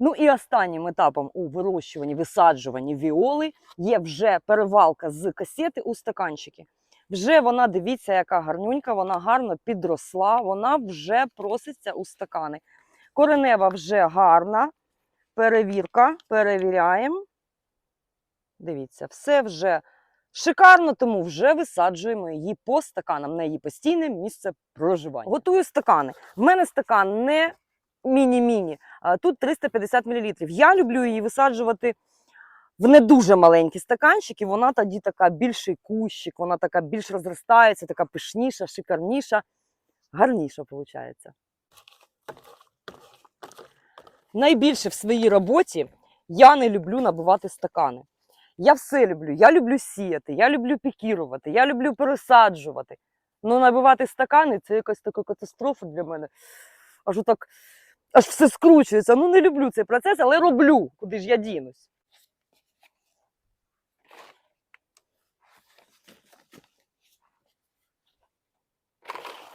Ну і останнім етапом у вирощуванні, висаджуванні віоли є вже перевалка з касети у стаканчики. Вже вона, дивіться, яка гарнюнька, вона гарно підросла, вона вже проситься у стакани. Коренева вже гарна. Перевірка, перевіряємо. Дивіться, все вже шикарно, тому вже висаджуємо її по стаканам на її постійне місце проживання. Готую стакани. В мене стакан не міні-міні, тут 350 мл. Я люблю її висаджувати в не дуже маленькі стаканчики. Вона тоді така більший кущик, вона така більш розростається, така пишніша, шикарніша, гарніша виходить. Найбільше в своїй роботі я не люблю набивати стакани. Я все люблю. Я люблю сіяти, я люблю пікірувати, я люблю пересаджувати. Ну, набивати стакани це якась така катастрофа для мене. Аж так, аж все скручується. Ну, не люблю цей процес, але роблю. Куди ж я дінусь?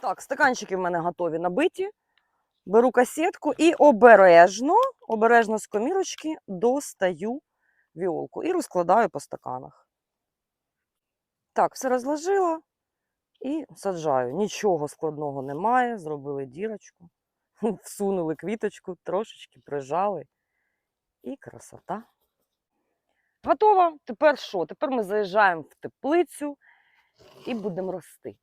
Так, стаканчики в мене готові набиті. Беру касетку і обережно, обережно з комірочки достаю віолку і розкладаю по стаканах. Так, все розложила і саджаю. Нічого складного немає. Зробили дірочку, всунули квіточку, трошечки прижали. І красота. Готово. Тепер що? Тепер ми заїжджаємо в теплицю і будемо рости.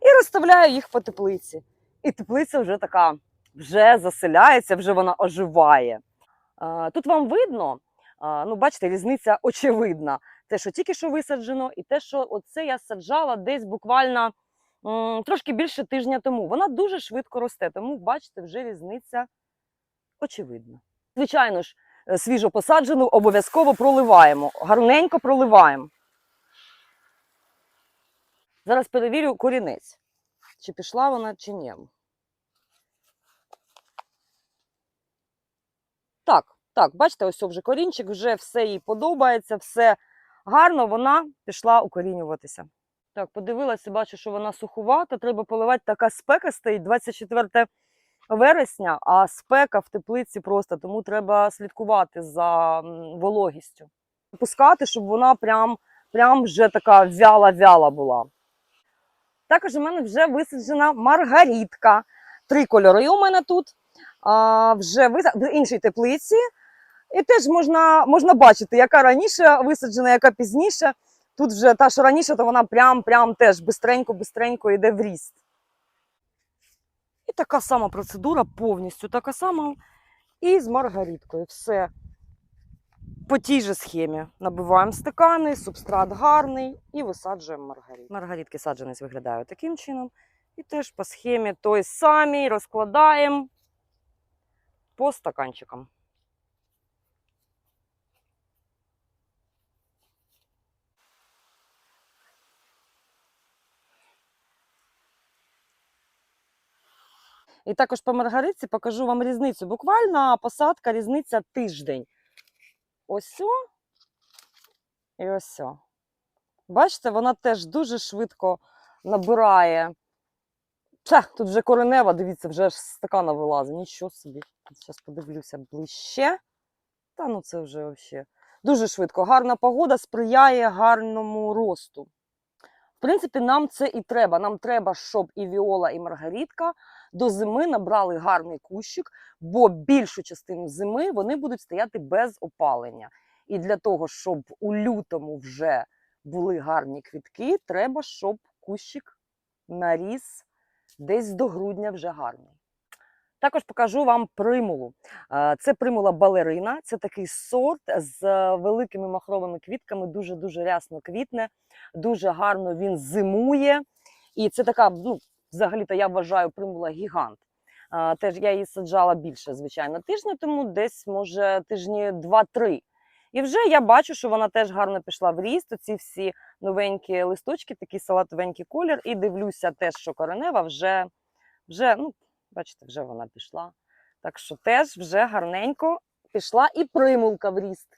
І розставляю їх по теплиці. І теплиця вже така, вже заселяється, вже вона оживає. Тут вам видно, ну, бачите, різниця очевидна. Те, що тільки що висаджено, і те, що оце я саджала десь буквально трошки більше тижня тому. Вона дуже швидко росте, тому бачите, вже різниця очевидна. Звичайно ж, е, свіжо посаджену обов'язково проливаємо, гарненько проливаємо. Зараз перевірю корінець, чи пішла вона, чи ні. Так, так, бачите, ось вже корінчик, вже все їй подобається, все гарно, вона пішла укорінюватися. Так, подивилася, бачу, що вона сухувата, треба поливати, така спека стоїть 24 вересня, а спека в теплиці просто, тому треба слідкувати за вологістю. Пускати, щоб вона прям, прям вже така вяла-вяла була. Також у мене вже висаджена маргарітка. Три кольори у мене тут. А, вже в іншій теплиці. І теж можна, можна бачити, яка раніше висаджена, яка пізніше. Тут вже та, що раніше, то вона прям-прям теж бистренько-бистренько йде в ріст. І така сама процедура, повністю така сама. І з маргариткою. Все по тій же схемі. Набиваємо стакани, субстрат гарний і висаджуємо маргарит. Маргаритки саджанець виглядає таким чином. І теж по схемі той самій розкладаємо по стаканчикам. І також по маргаритці покажу вам різницю. Буквально посадка різниця тиждень. Ось о і ось о. Бачите, вона теж дуже швидко набирає. Ча, тут вже коренева, дивіться, вже аж стакана вилазить. Нічого собі. Зараз подивлюся ближче. Та ну це вже взагалі. Дуже швидко. Гарна погода сприяє гарному росту. Принципі, нам це і треба. Нам треба, щоб і Віола, і Маргарітка до зими набрали гарний кущик, бо більшу частину зими вони будуть стояти без опалення. І для того, щоб у лютому вже були гарні квітки, треба, щоб кущик наріс десь до грудня вже гарний. Також покажу вам примулу. Е, Це примула балерина, це такий сорт з великими махровими квітками, дуже-дуже рясно квітне, дуже гарно він зимує. І це така, ну, взагалі-то я вважаю, примула гігант. Е, Теж я її саджала більше, звичайно, тижня тому, десь, може, тижні 2-3. І вже я бачу, що вона теж гарно пішла в ріст. Оці всі новенькі листочки, такий салатовенький колір. І дивлюся теж, що коренева вже, вже ну, бачите, вже вона пішла. Так що теж вже гарненько пішла і примулка в ріст.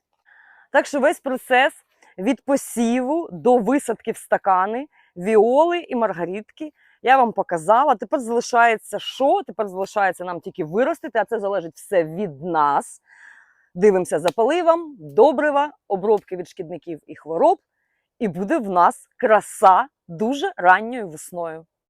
Так що весь процес від посіву до висадки в стакани, віоли і маргаритки Я вам показала. Тепер залишається що? Тепер залишається нам тільки виростити, а це залежить все від нас. Дивимося за поливом, добрива, обробки від шкідників і хвороб. І буде в нас краса дуже ранньою весною.